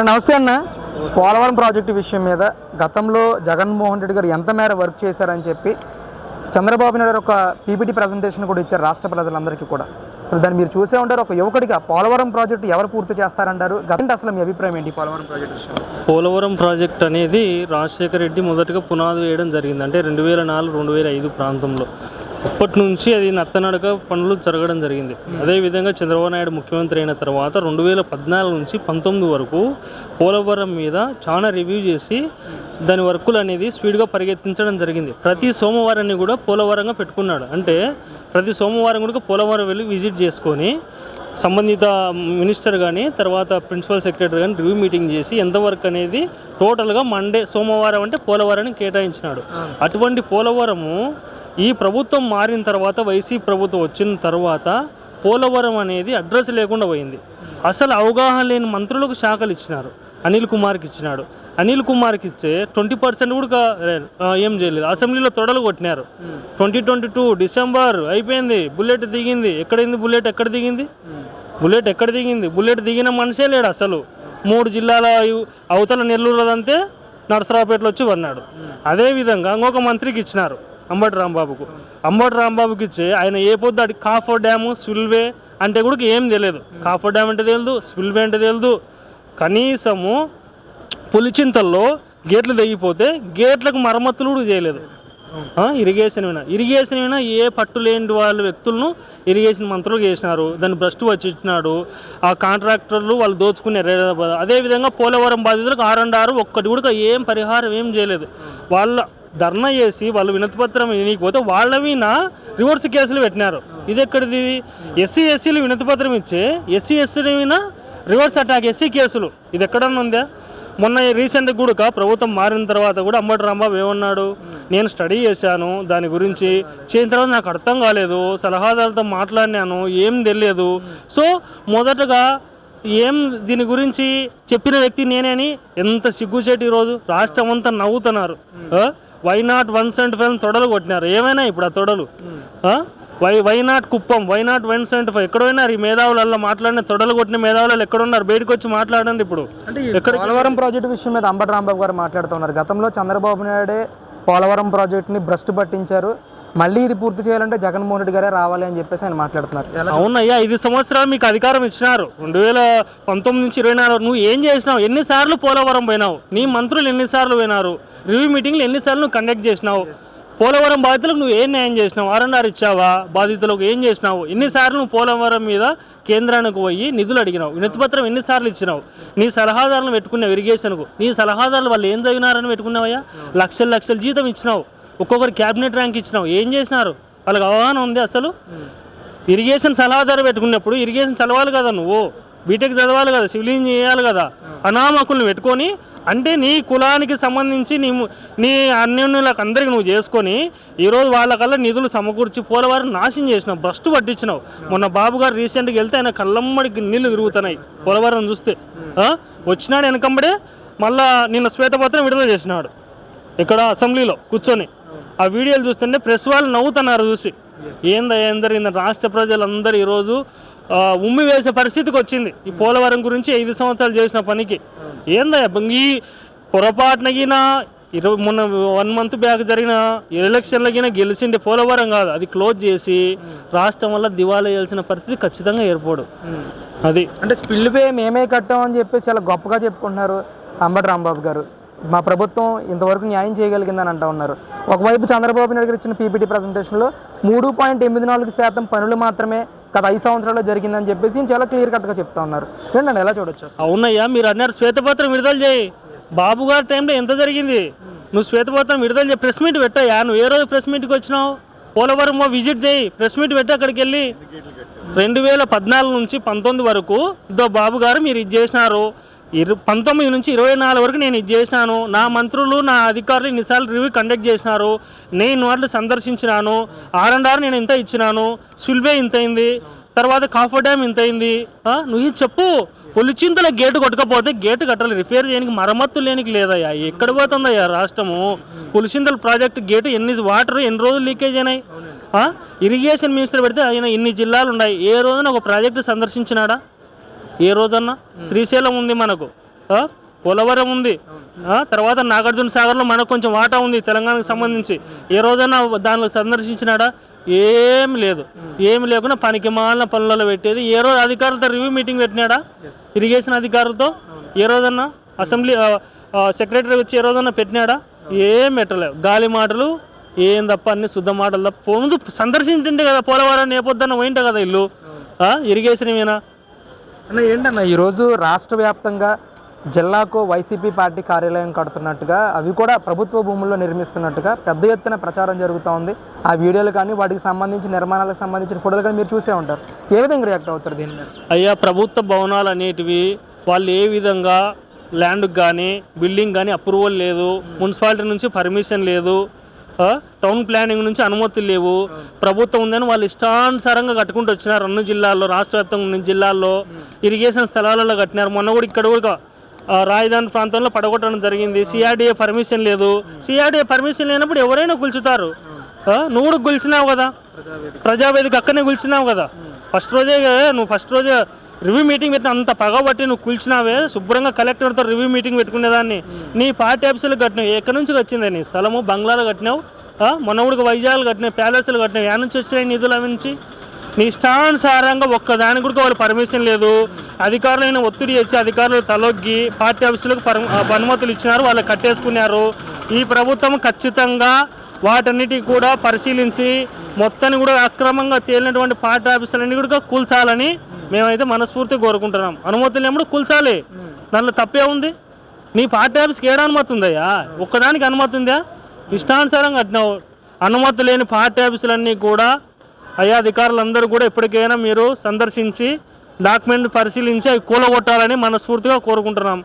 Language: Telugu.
అన్న నమస్తే అన్న. పోలవరం ప్రాజెక్టు విషయం మీద గతంలో జగన్మోహన్ రెడ్డి గారు ఎంత మేర వర్క్ చేశారని చెప్పి చంద్రబాబు నాయుడు గారు ఒక పీపీటీ ప్రజెంటేషన్ కూడా ఇచ్చారు రాష్ట్ర ప్రజలందరికీ కూడా. అసలు దాన్ని మీరు చూసే ఉంటారు ఒక యువకుడిగా పోలవరం ప్రాజెక్టు ఎవరు పూర్తి చేస్తారంటారు? గతంటే అసలు మీ అభిప్రాయం ఏంటి పోలవరం ప్రాజెక్టు విషయం పోలవరం ప్రాజెక్ట్ అనేది రాజశేఖర రెడ్డి మొదటగా పునాది వేయడం జరిగింది. అంటే రెండు వేల నాలుగు రెండు వేల ఐదు ప్రాంతంలో. అప్పటి నుంచి అది నత్తనడక పనులు జరగడం జరిగింది. అదేవిధంగా చంద్రబాబు నాయుడు ముఖ్యమంత్రి అయిన తర్వాత రెండు వేల పద్నాలుగు నుంచి పంతొమ్మిది వరకు పోలవరం మీద చాలా రివ్యూ చేసి దాని వర్కులు అనేది స్పీడ్గా పరిగెత్తించడం జరిగింది. ప్రతి సోమవారాన్ని కూడా పోలవరంగా పెట్టుకున్నాడు. అంటే ప్రతి సోమవారం కూడా పోలవరం వెళ్ళి విజిట్ చేసుకొని సంబంధిత మినిస్టర్ కానీ తర్వాత ప్రిన్సిపల్ సెక్రటరీ కానీ రివ్యూ మీటింగ్ చేసి ఎంతవరకు అనేది టోటల్గా మండే సోమవారం అంటే పోలవరాన్ని కేటాయించినాడు. అటువంటి పోలవరము ఈ ప్రభుత్వం మారిన తర్వాత వైసీపీ ప్రభుత్వం వచ్చిన తర్వాత పోలవరం అనేది అడ్రస్ లేకుండా పోయింది. అసలు అవగాహన లేని మంత్రులకు శాఖలు ఇచ్చినారు. అనిల్ కుమార్కి ఇచ్చినాడు. అనిల్ కుమార్కి ఇస్తే ట్వంటీ పర్సెంట్ కూడా ఏం చేయలేదు. అసెంబ్లీలో తొడలు కొట్టినారు. ట్వంటీ ట్వంటీ టూ డిసెంబర్ అయిపోయింది. బుల్లెట్ దిగింది. ఎక్కడైంది బుల్లెట్? ఎక్కడ దిగింది? బుల్లెట్ ఎక్కడ దిగింది? బుల్లెట్ దిగిన మనిషే లేడు అసలు. మూడు జిల్లాల అవతల నెల్లూరు అంతే నరసరావుపేటలో వచ్చి పడినాడు. అదేవిధంగా ఇంకొక మంత్రికి ఇచ్చినారు. అంబటి రాంబాబుకు. అంబటి రాంబాబుకి ఇచ్చి ఆయన ఏ పొద్దు అటు కాఫో డ్యాము స్విల్వే అంటే కూడా ఏం తెలియదు. కాఫో డ్యామ్ అంటే తెలియదు స్విల్వే అంటే తెలియదు. కనీసము పులిచింతల్లో గేట్లు తెగిపోతే గేట్లకు మరమ్మతులు కూడా చేయలేదు. ఇరిగేషన్ వినా ఇరిగేషన్ వినా ఏ పట్టు లేని వాళ్ళ వ్యక్తులను ఇరిగేషన్ మంత్రులు చేసినారు. దాన్ని భ్రష్టు వచ్చిచ్చినాడు ఆ కాంట్రాక్టర్లు వాళ్ళు దోచుకున్నారు అదేవిధంగా పోలవరం బాధితులకు ఆరు అండ్ ఆరు ఒక్కటి కూడా ఏం పరిహారం ఏం చేయలేదు. వాళ్ళ ధర్నా చేసి వాళ్ళు వినతిపత్రం వినకపోతే వాళ్ళ మీద రివర్స్ కేసులు పెట్టినారు. ఇది ఎక్కడిది? ఎస్సీ ఎస్సీలు వినతిపత్రం ఇచ్చే ఎస్సీ ఎస్సీల మీద రివర్స్ అటాక్ ఎస్సీ కేసులు. ఇది ఎక్కడన్నా ఉందా? మొన్న రీసెంట్ కూడా ప్రభుత్వం మారిన తర్వాత కూడా అంబటి రాంబాబు ఏమన్నాడు? నేను స్టడీ చేశాను దాని గురించి చేసిన తర్వాత నాకు అర్థం కాలేదు సలహాదారులతో మాట్లాడినాను ఏం తెలియదు. సో మొదటగా ఏం దీని గురించి చెప్పిన వ్యక్తి నేనేని ఎంత సిగ్గుచేటి ఈరోజు రాష్ట్రం అంతా నవ్వుతున్నారు. Why not one seventy five తొడలు కొట్టినారు? ఏమైనా ఇప్పుడు ఆ తొడలు? Why why not Kuppam? Why not one seventy five ఎక్కడ పోయినారు ఈ మేధావులలో మాట్లాడిన తొడలు కొట్టిన మేధావులు ఎక్కడ ఉన్నారు బయటకు వచ్చి మాట్లాడండి ఇప్పుడు. ఈ పోలవరం ప్రాజెక్టు విషయం మీద అంబటి రాంబాబు గారు మాట్లాడుతున్నారు గతంలో చంద్రబాబు నాయుడే పోలవరం ప్రాజెక్టుని భ్రష్టు పట్టించారు. మళ్ళీ ఇది పూర్తి చేయాలంటే జగన్మోహన్ రెడ్డి గారే రావాలి అని చెప్పేసి ఆయన మాట్లాడుతున్నారు. అవునయ్యా ఐదు సంవత్సరాలు మీకు అధికారం ఇచ్చినారు. రెండు వేల పంతొమ్మిది నుంచి ఇరవై నాలుగు నువ్వు ఏం చేసినావు? ఎన్నిసార్లు పోలవరం పోయినావు? నీ మంత్రులు ఎన్నిసార్లు పోయినారు? రివ్యూ మీటింగ్లు ఎన్నిసార్లు నువ్వు కండక్ట్ చేసినావు? పోలవరం బాధితులకు నువ్వు ఏం న్యాయం చేసినావు? ఆర్ఎన్ఆర్ ఇచ్చావా? బాధితులకు ఏం చేసినావు? ఎన్నిసార్లు నువ్వు పోలవరం మీద కేంద్రానికి పోయి నిధులు అడిగినావు? వినతిపత్రం ఎన్నిసార్లు ఇచ్చినావు? నీ సలహాదారులను పెట్టుకున్నావు ఇరిగేషన్కు నీ సలహాదారులు వాళ్ళు ఏం చదివినారని పెట్టుకున్నావయ్యా? లక్షల లక్షల జీతం ఇచ్చినావు. ఒక్కొక్కరు క్యాబినెట్ ర్యాంక్ ఇచ్చినావు ఏం చేసినారు? వాళ్ళకి అవగాహన ఉంది అసలు. ఇరిగేషన్ సలహాదారు పెట్టుకున్నప్పుడు ఇరిగేషన్ చదవాలి కదా నువ్వు. బీటెక్ చదవాలి కదా సివిల్ ఇంజనీర్ చేయాలి కదా. అనామకులను పెట్టుకొని అంటే నీ కులానికి సంబంధించి నీ నీ అన్యులకు అందరికి నువ్వు చేసుకొని ఈరోజు వాళ్ళకల్లా నిధులు సమకూర్చి పోలవారం నాశనం చేసినావు. భ్రష్టు పట్టించినావు. మొన్న బాబు గారు రీసెంట్గా వెళ్తే ఆయన కళ్ళమ్మడికి నీళ్ళు తిరుగుతున్నాయి పోలవరం చూస్తే. వచ్చినాడు వెనకంబడే మళ్ళా నిన్న శ్వేతపత్రం విడుదల చేసినాడు. ఇక్కడ అసెంబ్లీలో కూర్చొని. ఆ వీడియోలు చూస్తుంటే ప్రెస్ వాళ్ళు నవ్వుతున్నారు చూసి. ఏందా ఏం జరిగింది రాష్ట్ర ప్రజలందరూ ఈరోజు ఉమ్మి వేసే పరిస్థితికి వచ్చింది. ఈ పోలవరం గురించి ఐదు సంవత్సరాలు చేసిన పనికి. ఏందా ఈ పొరపాటునగిన ఇరవై మొన్న వన్ మంత్ బ్యాక్ జరిగిన ఎలక్షన్లకిన గెలిచిండే పోలవరం కాదు. అది క్లోజ్ చేసి రాష్ట్రం వల్ల దివాలా చేయాల్సిన పరిస్థితి ఖచ్చితంగా ఏర్పడు. అది. అంటే స్పిల్ పే మేమే కట్టామని చెప్పేసి చాలా గొప్పగా చెప్పుకుంటున్నారు అంబటి రాంబాబు గారు. మా ప్రభుత్వం ఇంతవరకు న్యాయం చేయగలిగిందని అంటా ఉన్నారు. ఒకవైపు చంద్రబాబు నాయుడు గారు ఇచ్చిన పీపీటీ ప్రజెంటేషన్లో మూడు పాయింట్ ఎనిమిది నాలుగు శాతం పనులు మాత్రమే గత ఐదు సంవత్సరాల్లో జరిగిందని చెప్పేసి చాలా క్లియర్ కట్గా చెప్తా ఉన్నారు. ఏంటండి ఎలా చూడొచ్చు? అవునయ్యా మీరు అన్నారు శ్వేతపత్రం విడుదల చేయి. బాబు గారి టైంలో ఎంత జరిగింది? నువ్వు శ్వేతపత్రం విడుదల చేయి ప్రెస్ మీట్ పెట్టాయా నువ్వు ఏ రోజు ప్రెస్ మీట్కి వచ్చినావు? పోలవరం విజిట్ చేయి ప్రెస్ మీట్ పెట్టి అక్కడికి వెళ్ళి రెండు వేల పద్నాలుగు నుంచి పంతొమ్మిది వరకు ఇద్దో బాబు గారు మీరు ఇది చేసినారు. ఇరు పంతొమ్మిది నుంచి ఇరవై నాలుగు వరకు నేను ఇది చేసినాను. నా మంత్రులు నా అధికారులు ఇన్నిసార్లు రివ్యూ కండక్ట్ చేసినారు. నేను వాటిని సందర్శించినాను. ఆర్ అండ్ ఆర్ నేను ఇంత ఇచ్చినాను. స్విల్వే ఇంత అయింది. తర్వాత కాఫర్ డ్యామ్ ఇంత అయింది. నువ్వు చెప్పు. పులిచింతల గేటు కొట్టకపోతే గేటు కట్టాలి రిపేర్ చేయడానికి మరమ్మత్తు లేనికి లేదయ్యా. ఎక్కడ పోతుందయ్యా రాష్ట్రము? పులిచింతల ప్రాజెక్ట్ గేటు ఎన్ని వాటర్ ఎన్ని రోజులు లీకేజ్ అయినాయి? ఇరిగేషన్ మినిస్టర్ పెడితే ఆయన ఇన్ని జిల్లాలు ఉన్నాయి. ఏ రోజున ఒక ప్రాజెక్టు సందర్శించినాడా? ఏ రోజన్నా? శ్రీశైలం ఉంది మనకు? పోలవరం ఉంది? తర్వాత నాగార్జున సాగర్లో మనకు కొంచెం వాటా ఉంది తెలంగాణకు సంబంధించి. ఏ రోజైనా దానిలో సందర్శించినాడా? ఏం లేదు. ఏమి లేకుండా పనికి మాలిన పనులలో పెట్టేది. ఏ రోజు అధికారులతో రివ్యూ మీటింగ్ పెట్టినాడా? ఇరిగేషన్ అధికారులతో? ఏ రోజన్నా? అసెంబ్లీ సెక్రటరీ వచ్చి ఏ రోజన్నా పెట్టినాడా? ఏం పెట్టలేవు గాలి మాటలు ఏం తప్ప అన్ని శుద్ధ మాటలు తప్ప. ముందు సందర్శించింటే కదా పోలవరాన్ని ఏ పొద్దున్న పోయింటే కదా ఇల్లు? ఇరిగేషన్ ఏమైనా? అన్న ఏంటన్న ఈరోజు రాష్ట్ర వ్యాప్తంగా జిల్లాకు వైసీపీ పార్టీ కార్యాలయం కడుతున్నట్టుగా అవి కూడా ప్రభుత్వ భూముల్లో నిర్మిస్తున్నట్టుగా పెద్ద ఎత్తున ప్రచారం జరుగుతూ ఉంది. ఆ వీడియోలు కానీ వాటికి సంబంధించి నిర్మాణాలకు సంబంధించిన ఫోటోలు కానీ మీరు చూసే ఉంటారు. ఏ విధంగా రియాక్ట్ అవుతారు దీని మీద? అయ్యా ప్రభుత్వ భవనాలు అనేటివి వాళ్ళు ఏ విధంగా ల్యాండ్కి కానీ బిల్డింగ్ కానీ అప్రూవల్ లేదు. మున్సిపాలిటీ నుంచి పర్మిషన్ లేదు. టౌన్ ప్లానింగ్ నుంచి అనుమతులు లేవు. ప్రభుత్వం ఉందని వాళ్ళు ఇష్టానుసారంగా కట్టుకుంటూ వచ్చినారు అన్ని జిల్లాల్లో రాష్ట్ర వ్యాప్తంగా జిల్లాల్లో. ఇరిగేషన్ స్థలాలలో కట్టినారు. మొన్న కూడా ఇక్కడ కూడా రాజధాని ప్రాంతంలో పడగొట్టడం జరిగింది. సిఆర్డీఏ పర్మిషన్ లేదు. సిఆర్డీఏ పర్మిషన్ లేనప్పుడు ఎవరైనా కూల్చుతారు ఆ, నువ్వు కూడా కూల్చినావు కదా. ప్రజావేదిక. అక్కడనే కూల్చినావు కదా. ఫస్ట్ రోజే నువ్వు ఫస్ట్ రోజే రివ్యూ మీటింగ్ పెట్టిన అంత పగబట్టి నువ్వు కూల్చినావే శుభ్రంగా కలెక్టర్తో రివ్యూ మీటింగ్ పెట్టుకునేదాన్ని. నీ పార్టీ ఆఫీసులు కట్టినావు ఎక్కడి నుంచి వచ్చింది నీ స్థలము బంగ్లాలు కట్టినావు ఆ, వైజాగ్లు కట్టినావు ప్యాలెస్లు కట్టినావు ఎక్కడి నుంచి వచ్చినాయి నిధులు అవి నుంచి? నీ ఇష్టానుసారంగా ఒక్కదానికి కూడా వాళ్ళు పర్మిషన్ లేదు. అధికారులైన ఒత్తిడి ఇచ్చి అధికారులు తలొగ్గి పార్టీ ఆఫీసులకు అనుమతులు ఇచ్చినారు వాళ్ళు కట్టేసుకున్నారు. ఈ ప్రభుత్వం ఖచ్చితంగా వాటన్నిటికి కూడా పరిశీలించి మొత్తాన్ని కూడా అక్రమంగా తేలినటువంటి పార్టీ ఆఫీసులన్నీ కూడా కూల్చాలని మేమైతే మనస్ఫూర్తిగా కోరుకుంటున్నాం. అనుమతులు ఎప్పుడు కూల్చాలి. దానిలో తప్పే ఉంది. నీ పార్టీ ఆఫీస్కి ఏడా అనుమతి ఉందయ్యా? ఒక్కదానికి అనుమతి ఉందా? ఇష్టానుసారం కట్టినావు. అనుమతి లేని పార్టీ ఆఫీసులన్నీ కూడా అయ్యా అధికారులందరూ కూడా ఎప్పటికైనా మీరు సందర్శించి డాక్యుమెంట్ పరిశీలించి అవి కూలగొట్టాలని మనస్ఫూర్తిగా కోరుకుంటున్నాం.